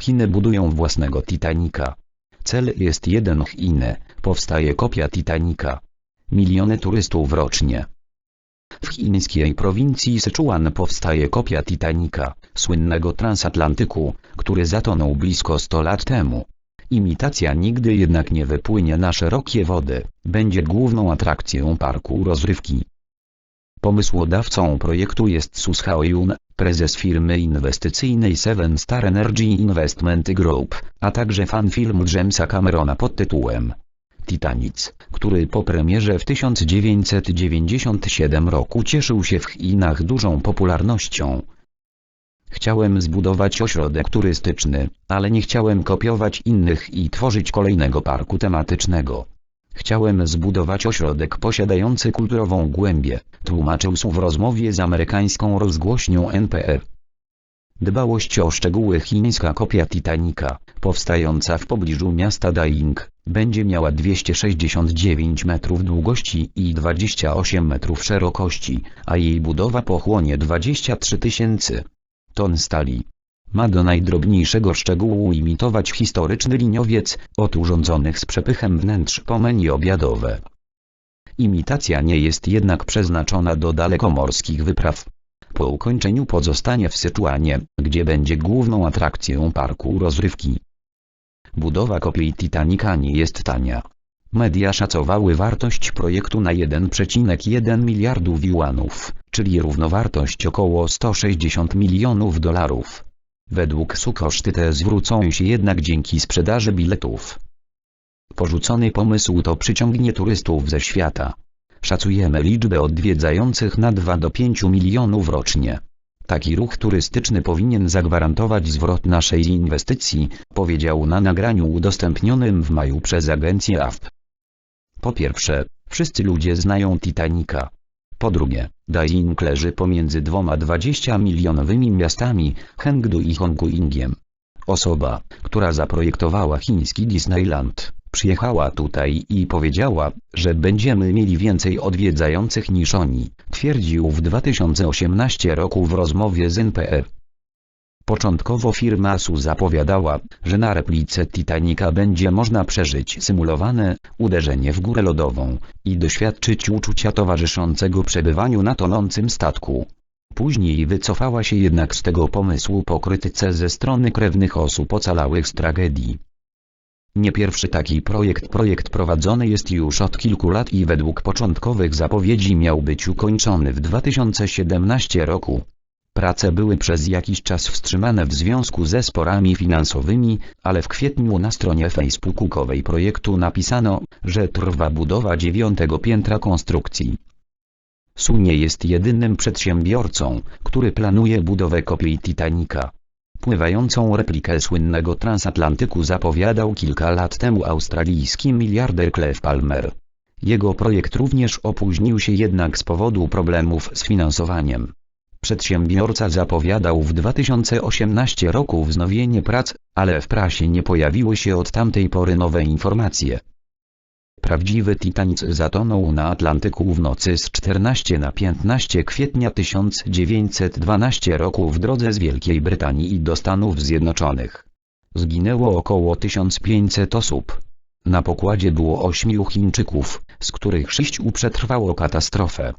Chiny budują własnego Titanica. Cel jest jeden Chiny, powstaje kopia Titanica. Miliony turystów rocznie. W chińskiej prowincji Syczuan powstaje kopia Titanica, słynnego transatlantyku, który zatonął blisko 100 lat temu. Imitacja nigdy jednak nie wypłynie na szerokie wody, będzie główną atrakcją parku rozrywki. Pomysłodawcą projektu jest Sus Hao-yun, prezes firmy inwestycyjnej Seven Star Energy Investment Group, a także fan filmu Jamesa Camerona pod tytułem Titanic, który po premierze w 1997 roku cieszył się w Chinach dużą popularnością. Chciałem zbudować ośrodek turystyczny, ale nie chciałem kopiować innych i tworzyć kolejnego parku tematycznego. Chciałem zbudować ośrodek posiadający kulturową głębię, tłumaczył Su w rozmowie z amerykańską rozgłośnią NPR. Dbałość o szczegóły chińska kopia Titanica, powstająca w pobliżu miasta Daing, będzie miała 269 metrów długości i 28 metrów szerokości, a jej budowa pochłonie 23 tysięcy ton stali. Ma do najdrobniejszego szczegółu imitować historyczny liniowiec, od urządzonych z przepychem wnętrz po menu obiadowe. Imitacja nie jest jednak przeznaczona do dalekomorskich wypraw. Po ukończeniu pozostanie w Syczuanie, gdzie będzie główną atrakcją parku rozrywki. Budowa kopii Titanica nie jest tania. Media szacowały wartość projektu na 1,1 miliardów juanów, czyli równowartość około 160 milionów dolarów. Według SU koszty te zwrócą się jednak dzięki sprzedaży biletów. Porzucony pomysł to przyciągnie turystów ze świata. Szacujemy liczbę odwiedzających na 2 do 5 milionów rocznie. Taki ruch turystyczny powinien zagwarantować zwrot naszej inwestycji, powiedział na nagraniu udostępnionym w maju przez agencję AFP. Po pierwsze, wszyscy ludzie znają Titanica. Po drugie, Daing leży pomiędzy dwoma 20-milionowymi miastami, Chengdu i Hongkongiem. Osoba, która zaprojektowała chiński Disneyland, przyjechała tutaj i powiedziała, że będziemy mieli więcej odwiedzających niż oni, twierdził w 2018 roku w rozmowie z NPR. Początkowo firma SU zapowiadała, że na replice Titanica będzie można przeżyć symulowane uderzenie w górę lodową i doświadczyć uczucia towarzyszącego przebywaniu na tonącym statku. Później wycofała się jednak z tego pomysłu po krytyce ze strony krewnych osób ocalałych z tragedii. Nie pierwszy taki projekt. Projekt prowadzony jest już od kilku lat i według początkowych zapowiedzi miał być ukończony w 2017 roku. Prace były przez jakiś czas wstrzymane w związku ze sporami finansowymi, ale w kwietniu na stronie facebookowej projektu napisano, że trwa budowa dziewiątego piętra konstrukcji. Su nie jest jedynym przedsiębiorcą, który planuje budowę kopii Titanica. Pływającą replikę słynnego transatlantyku zapowiadał kilka lat temu australijski miliarder Clive Palmer. Jego projekt również opóźnił się jednak z powodu problemów z finansowaniem. Przedsiębiorca zapowiadał w 2018 roku wznowienie prac, ale w prasie nie pojawiły się od tamtej pory nowe informacje. Prawdziwy Titanic zatonął na Atlantyku w nocy z 14 na 15 kwietnia 1912 roku w drodze z Wielkiej Brytanii do Stanów Zjednoczonych. Zginęło około 1500 osób. Na pokładzie było ośmiu Chińczyków, z których sześciu przetrwało katastrofę.